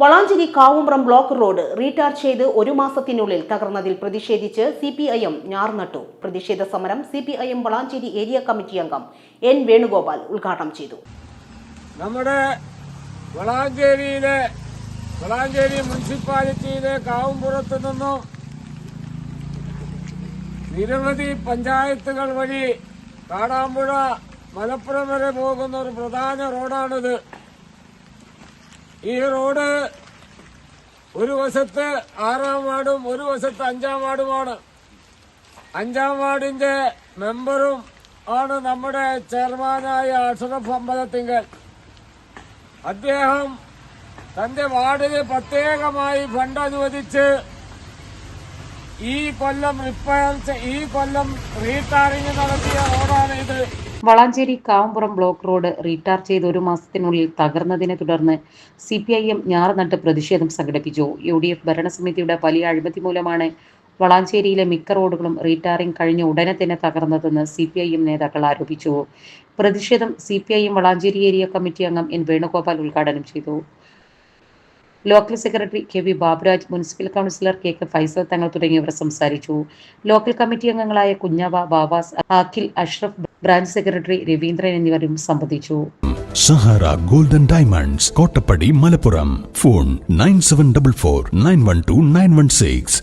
Valanchery Kavumpuram block road retar ചെയ്ത് ഒരു മാസത്തിനുള്ളിൽ തകർന്നതിൽ പ്രതിഷേധിച്ച് സി പി ഐ എം ഞാർനട്ടു പ്രതിഷേധ സമരം C P I M Valanchery area committee അംഗം എൻ വേണുഗോപാൽ ഉദ്ഘാടനം ചെയ്തു. നമ്മുടെ വളാഞ്ചേരിയിലെ വളാഞ്ചേരി മുനിസിപ്പാലിറ്റിയിലെ കാവുംപുറത്ത് നിന്നും നിരവധി പഞ്ചായത്തുകൾ വഴി കാടാമ്പുഴ മലപ്പുറം വരെ പോകുന്ന ഒരു പ്രധാന റോഡാണിത്. ഈ റോഡ് ഒരു വശത്ത് ആറാം വാർഡും ഒരു വശത്ത് അഞ്ചാം വാർഡുമാണ്. അഞ്ചാം വാർഡിന്റെ മെമ്പറും ആണ് നമ്മുടെ ചെയർമാനായ അഷറഫ് അമ്പലത്തിങ്കൽ അദ്ദേഹം തന്റെ വാർഡിന് പ്രത്യേകമായി ഫണ്ട് അനുവദിച്ച് ഈ കൊല്ലം റിപ്പയർ ഈ കൊല്ലം റീടാറിങ് നടത്തിയ റോഡാണ് ഇത്. Valanchery Kavumpuram block road retar ചെയ്ത് ഒരു മാസത്തിനുള്ളിൽ തകർന്നതിനെ തുടർന്ന് സി പി ഐ എം ഞാറുനട്ട് പ്രതിഷേധം സംഘടിപ്പിച്ചു. യു ഡി എഫ് ഭരണസമിതിയുടെ വലിയ അഴിമതി മൂലമാണ് വളാഞ്ചേരിയിലെ മിക്ക റോഡുകളും റീടാറിംഗ് കഴിഞ്ഞ ഉടനെ തന്നെ തകർന്നതെന്ന് സി പി ഐ എം നേതാക്കൾ ആരോപിച്ചു. പ്രതിഷേധം C P I M Valanchery area committee അംഗം എൻ വേണുഗോപാൽ ഉദ്ഘാടനം ചെയ്തു. Local secretary K V Baburaj municipal councillor K K Faisal Thangal തുടങ്ങിയവർ സംസാരിച്ചു. ലോക്കൽ കമ്മിറ്റി അംഗങ്ങളായ കുഞ്ഞാവ ബാവാസ് അഖിൽ അഷ്റഫ് ബ്രാഞ്ച് സെക്രട്ടറി രവീന്ദ്രൻ എന്നിവരും സംബന്ധിച്ചു. Sahara golden diamonds Kottappadi Malappuram. Phone nine seven double four nine one two nine one six